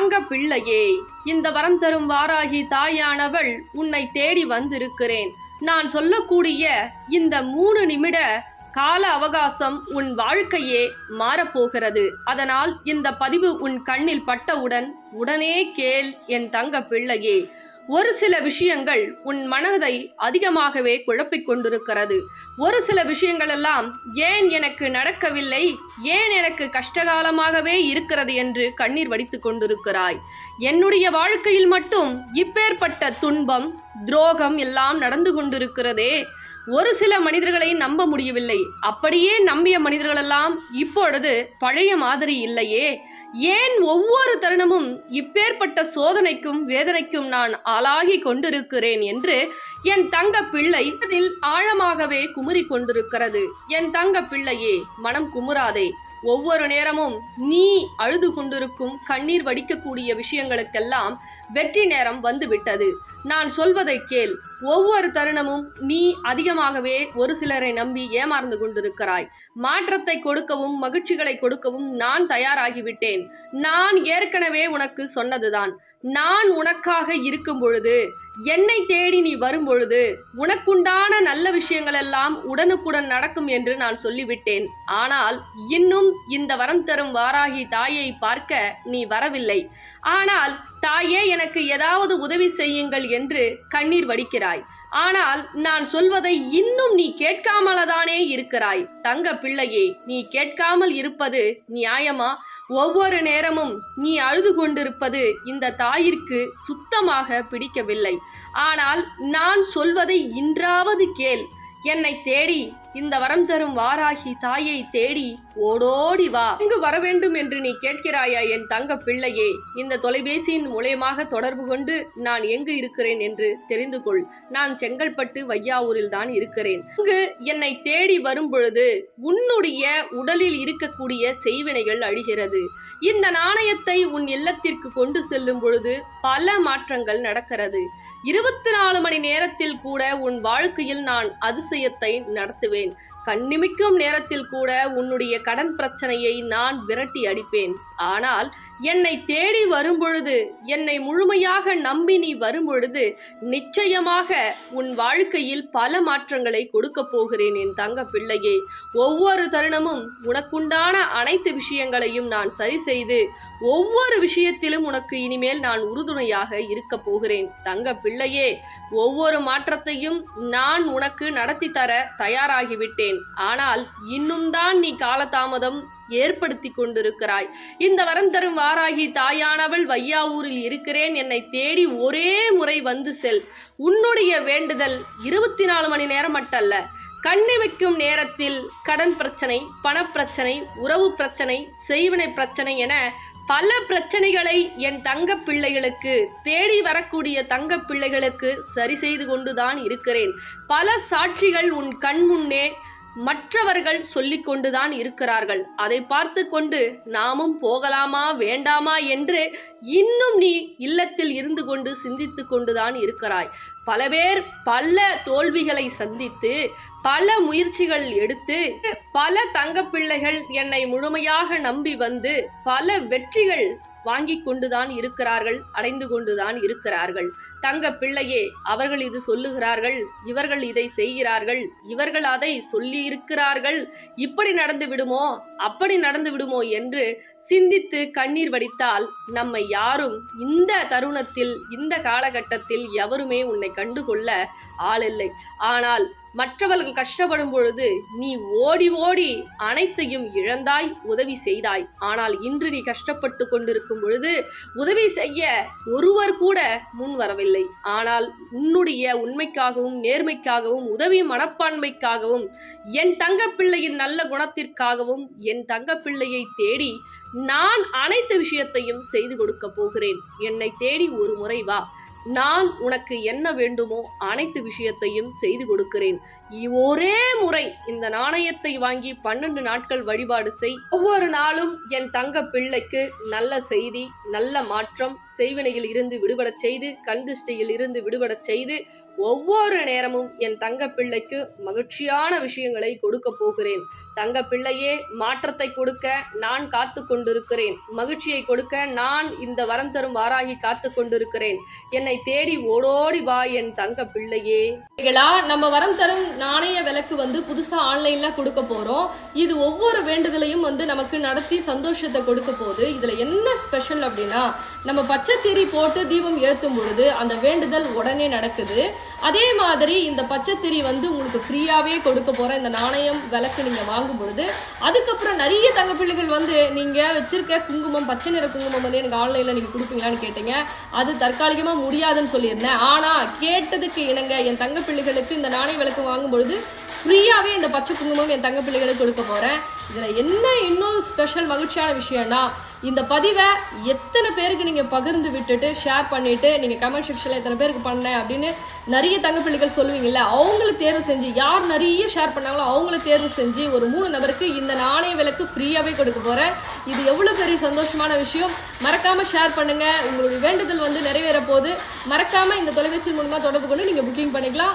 தங்க பிள்ளையே இந்த வரம் தரும் வாராகி தாயானவள் உன்னை தேடி வந்திருக்கிறேன். நான் சொல்லக்கூடிய இந்த மூணு நிமிட கால அவகாசம் உன் வாழ்க்கையே மாறப்போகிறது. அதனால் இந்த பதிவு உன் கண்ணில் பட்டவுடன் உடனே கேள் என் தங்க பிள்ளையே. ஒரு சில விஷயங்கள் உன் மனதை அதிகமாகவே குழப்பிக் கொண்டிருக்கிறது. ஒரு சில விஷயங்கள் எல்லாம் ஏன் எனக்கு நடக்கவில்லை? ஏன் எனக்கு கஷ்டகாலமாகவே இருக்கிறது என்று கண்ணீர் வடித்துக் கொண்டிருக்கிறாய். என்னுடைய வாழ்க்கையில் மட்டும் இப்பேற்பட்ட துன்பம் துரோகம் எல்லாம் நடந்து கொண்டிருக்கிறதே. ஒரு சில மனிதர்களை நம்ப முடியவில்லை. அப்படியே நம்பிய மனிதர்களெல்லாம் இப்பொழுது பழைய மாதிரி இல்லையே. ஏன் ஒவ்வொரு தருணமும் இப்பேற்பட்ட சோதனைக்கும் வேதனைக்கும் நான் ஆளாகி கொண்டிருக்கிறேன் என்று என் தங்க பிள்ளை அதில் ஆழமாகவே குமுறி கொண்டிருக்கிறது. என் தங்க பிள்ளையே மனம் குமுறாதே. ஒவ்வொரு நேரமும் நீ அழுது கொண்டிருக்கும் கண்ணீர் வடிக்கக்கூடிய விஷயங்களுக்கெல்லாம் வெற்றி நேரம் வந்துவிட்டது. நான் சொல்வதை கேள். ஒவ்வொரு தருணமும் நீ அதிகமாகவே ஒரு சிலரை நம்பி ஏமாந்து கொண்டிருக்கிறாய். மாற்றத்தை கொடுக்கவும் மகிழ்ச்சிகளை கொடுக்கவும் நான் தயாராகிவிட்டேன். நான் ஏற்கனவே உனக்கு சொன்னதுதான். நான் உனக்காக இருக்கும் பொழுது என்னை தேடி நீ வரும் பொழுது உனக்குண்டான நல்ல விஷயங்கள் எல்லாம் உடனுக்குடன் நடக்கும் என்று நான் சொல்லிவிட்டேன். ஆனால் இன்னும் இந்த வரம் தரும் வாராகி தாயை பார்க்க நீ வரவில்லை. ஆனால் தாயே எனக்கு ஏதாவது உதவி செய்யுங்கள் என்று கண்ணீர் வடிக்கிறாய். ஆனால் நான் சொல்வதை இன்னும் நீ கேட்காமலதானே இருக்கிறாய். தங்க பிள்ளையே நீ கேட்காமல் இருப்பது நியாயமா? ஒவ்வொரு நேரமும் நீ அழுது கொண்டிருப்பது இந்த தாயிற்கு சுத்தமாக பிடிக்கவில்லை. ஆனால் நான் சொல்வதை இன்றாவது கேள். என்னை தேடி இந்த வரம் தரும் வாராகி தாயை தேடி ஓடோடி வா. இங்கு வர வேண்டும் என்று நீ கேட்கிறாயா என் தங்க பிள்ளையே? இந்த தொலைபேசியின் மூலயமாக தொடர்பு கொண்டு நான் எங்கு இருக்கிறேன் என்று தெரிந்து கொள். நான் செங்கல்பட்டு வையாவூரில் தான் இருக்கிறேன். இங்கு என்னை தேடி வரும் பொழுது உன்னுடைய உடலில் இருக்கக்கூடிய செய்வினைகள் அழிகிறது. இந்த நாணயத்தை உன் இல்லத்திற்கு கொண்டு செல்லும் பொழுது பல மாற்றங்கள் நடக்கிறது. இருபத்தி நாலு மணி நேரத்தில் கூட உன் வாழ்க்கையில் நான் அதிசயத்தை நடத்துவேன். করবেন கண்ணிமிக்கும் நேரத்தில் கூட உன்னுடைய கடன் பிரச்சனையை நான் விரட்டி அடிப்பேன். ஆனால் என்னை தேடி வரும்பொழுது என்னை முழுமையாக நம்பி நீ வரும்பொழுது நிச்சயமாக உன் வாழ்க்கையில் பல மாற்றங்களை கொடுக்க போகிறேன் என் தங்க பிள்ளையே. ஒவ்வொரு தருணமும் உனக்குண்டான அனைத்து விஷயங்களையும் நான் சரி செய்து ஒவ்வொரு விஷயத்திலும் உனக்கு இனிமேல் நான் உறுதுணையாக இருக்க போகிறேன். தங்க பிள்ளையே ஒவ்வொரு மாற்றத்தையும் நான் உனக்கு நடத்தி தர தயாராகிவிட்டேன். ஆனால் இன்னும் தான் நீ காலதாமதம் ஏற்படுத்தி கொண்டிருக்கிறாய். இந்த வரம் தரும் வாராகி தாயானவள் வையாவூரில் இருக்கிறேன். என்னை தேடி ஒரே முறை வந்து செல். உன்னுடைய வேண்டுதல் இருபத்தி நாலு மணி நேரம் மட்டல்ல கண்ணிமைக்கும் நேரத்தில் கடன் பிரச்சனை பணப்பிரச்சனை உறவு பிரச்சனை செய்வினை பிரச்சனை என பல பிரச்சனைகளை என் தங்க பிள்ளைகளுக்கு தேடி வரக்கூடிய தங்க பிள்ளைகளுக்கு சரி செய்து கொண்டுதான் இருக்கிறேன். பல சாட்சிகள் உன் கண் முன்னே மற்றவர்கள் சொல்லிக் கொண்டுதான் இருக்கிறார்கள். அதை பார்த்து கொண்டு நாமும் போகலாமா வேண்டாமா என்று இன்னும் நீ இல்லத்தில் இருந்து கொண்டு சிந்தித்து கொண்டுதான் இருக்கிறாய். பல பேர் பல தோல்விகளை சந்தித்து பல முயற்சிகள் எடுத்து பல தங்கப்பிள்ளைகள் என்னை முழுமையாக நம்பி வந்து பல வெற்றிகள் வாங்கி கொண்டுதான் இருக்கிறார்கள் அடைந்து கொண்டுதான் இருக்கிறார்கள். தங்க பிள்ளையே அவர்கள் இது சொல்லுகிறார்கள் இவர்கள் இதை செய்கிறார்கள் இவர்கள் அதை சொல்லி இருக்கிறார்கள் இப்படி நடந்து விடுமோ அப்படி நடந்து விடுமோ என்று சிந்தித்து கண்ணீர் வடித்தால் நம்மை யாரும் இந்த தருணத்தில் இந்த காலகட்டத்தில் எவருமே உன்னை கண்டுகொள்ள ஆளில்லை. ஆனால் மற்றவர்கள் கஷ்டப்படும் பொழுது நீ ஓடி ஓடி அனைத்தையும் இழந்தாய் உதவி செய்தாய். ஆனால் இன்று நீ கஷ்டப்பட்டு கொண்டிருக்கும் பொழுது உதவி செய்ய ஒருவர் கூட முன் வரவில்லை. ஆனால் உன்னுடைய உண்மைக்காகவும் நேர்மைக்காகவும் உதவி மனப்பான்மைக்காகவும் என் தங்கப்பிள்ளையின் நல்ல குணத்திற்காகவும் என் தங்கப்பிள்ளையை தேடி நான் அனைத்து விஷயத்தையும் செய்து கொடுக்க போகிறேன். என்னை தேடி ஒரு முறை வா. நான் உனக்கு என்ன வேண்டுமோ அனைத்து விஷயத்தையும் செய்து கொடுக்கிறேன். ஒரே முறை இந்த நாணயத்தை வாங்கி பன்னெண்டு நாட்கள் வழிபாடு செய். ஒவ்வொரு நாளும் என் தங்க பிள்ளைக்கு நல்ல செய்தி நல்ல மாற்றம் செய்வினையில் இருந்து விடுபடச் செய்து கண் திருஷ்டியில் இருந்து விடுபடச் செய்து ஒவ்வொரு நேரமும் என் தங்க பிள்ளைக்கு மகிழ்ச்சியான விஷயங்களை கொடுக்க போகிறேன். தங்க பிள்ளையே மாற்றத்தை கொடுக்க நான் காத்து கொண்டிருக்கிறேன். மகிழ்ச்சியை கொடுக்க நான் இந்த வரம் தரும் வாராகி காத்து கொண்டிருக்கிறேன். என்னை தேடி ஓடோடி வா என் தங்க பிள்ளையே. நம்ம வரம் தரும் நாணய விளக்கு வந்து புதுசா ஆன்லைன்ல கொடுக்க போறோம். இது ஒவ்வொரு வேண்டுதலையும் வந்து நமக்கு நடத்தி சந்தோஷத்தை கொடுக்க போகுது. இதுல என்ன ஸ்பெஷல் அப்படின்னா நம்ம பச்சை தீரி போட்டு தீபம் ஏற்றும் பொழுது அந்த வேண்டுதல் உடனே நடக்குது. அதே மாதிரி இந்த பச்சைத்திரி வந்து உங்களுக்கு ஃப்ரீயாகவே கொடுக்க போகிற இந்த நாணயம் விளக்கு நீங்கள் வாங்கும் பொழுது அதுக்கப்புறம் நிறைய தங்கப்பிள்ளைகள் வந்து நீங்கள் வச்சுருக்க குங்குமம் பச்சை நிற குங்குமம் வந்து எனக்கு ஆன்லைனில் நீங்கள் கொடுப்பீங்களான்னு கேட்டீங்க. அது தற்காலிகமாக முடியாதுன்னு சொல்லியிருந்தேன். ஆனால் கேட்டதுக்கு இணங்க என் தங்கப்பிள்ளைகளுக்கு இந்த நாணய விளக்கு வாங்கும் பொழுது ஃப்ரீயாகவே இந்த பச்சை குங்குமம் என் தங்கப்பிள்ளைகளுக்கு கொடுக்க போகிறேன் இதில் என்ன இன்னும் ஸ்பெஷல் மகிழ்ச்சியான விஷயம்னா இந்த பதிவை எத்தனை பேருக்கு நீங்கள் பகிர்ந்து விட்டுட்டு ஷேர் பண்ணிவிட்டு நீங்கள் கமெண்ட் செக்ஷனில் எத்தனை பேருக்கு பண்ணேன் அப்படின்னு நிறைய தங்கப்பிள்ளைகள் சொல்லுவீங்கல்ல அவங்கள தேர்வு செஞ்சு யார் நிறைய ஷேர் பண்ணாங்களோ அவங்கள தேர்வு செஞ்சு ஒரு மூணு நபருக்கு இந்த நாணய விலக்கு ஃப்ரீயாகவே கொடுக்க போகிறேன் இது எவ்வளோ பெரிய சந்தோஷமான விஷயம். மறக்காமல் ஷேர் பண்ணுங்கள் உங்களுடைய வேண்டுதல் வந்து நிறைவேற போது மறக்காமல் இந்த தொலைபேசி மூலமாக தொடர்பு கொண்டு நீங்கள் புக்கிங் பண்ணிக்கலாம்.